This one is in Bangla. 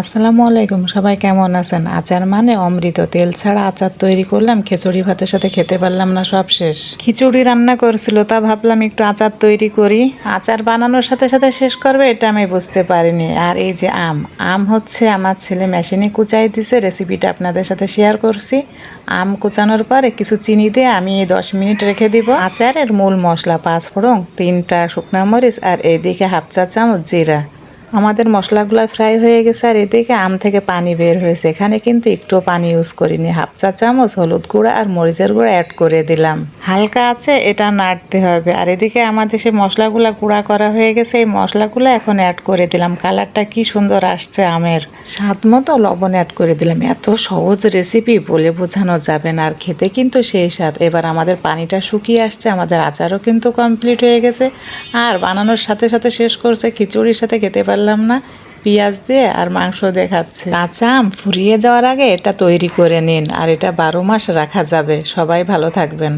আসসালামু আলাইকুম, সবাই কেমন আছেন? আচার মানে অমৃত। তেল ছাড়া আচার তৈরি করলাম, খিচুড়ি ভাতের সাথে খেতে পারলাম না, সব শেষ। খিচুড়ি রান্না করছিল, তা ভাবলাম একটু আচার তৈরি করি। আচার বানানোর সাথে সাথে শেষ করবে, এটা আমি বুঝতে পারিনি। আর এই যে আম আম হচ্ছে আমার ছেলে মেশিনে কুচাই দিছে, রেসিপিটা আপনাদের সাথে শেয়ার করছি। আম কুচানোর পরে কিছু চিনি দিয়ে আমি এই দশ মিনিট রেখে দিব। আচারের মূল মশলা পাঁচ ফোড়ন তিনটা শুকনা মরিচ, আর এইদিকে হাফ চা চামচ জিরা। আমাদের মশলাগুলো ফ্রাই হয়ে গেছে আর এদিকে আম থেকে পানি বের হয়েছে। এখানে কিন্তু একটু পানি ইউজ করিনি। হাফ চা চামচ হলুদ গুঁড়া আর মরিচের গুঁড়া অ্যাড করে দিলাম। হালকা আছে, এটা নাড়তে হবে। আর এদিকে আমাদের সে মশলাগুলো গুঁড়া করা হয়ে গেছে, এই মশলাগুলো এখন অ্যাড করে দিলাম। কালারটা কি সুন্দর আসছে আমের। স্বাদ মতো লবণ অ্যাড করে দিলাম। এত সহজ রেসিপি বলে বোঝানো যাবে না। আর খেতে কিন্তু সেই স্বাদ। এবার আমাদের পানিটা শুকিয়ে আসছে, আমাদের আচারও কিন্তু কমপ্লিট হয়ে গেছে। আর বানানোর সাথে সাথে শেষ করছে, খিচুড়ির সাথে খেতে পারলাম না। পেঁয়াজ দিয়ে আর মাংস দেখাচ্ছে কাঁচা আম ফুরিয়ে যাওয়ার আগে এটা তৈরি করে নিন, আর এটা বারো মাস রাখা যাবে। সবাই ভালো থাকবেন।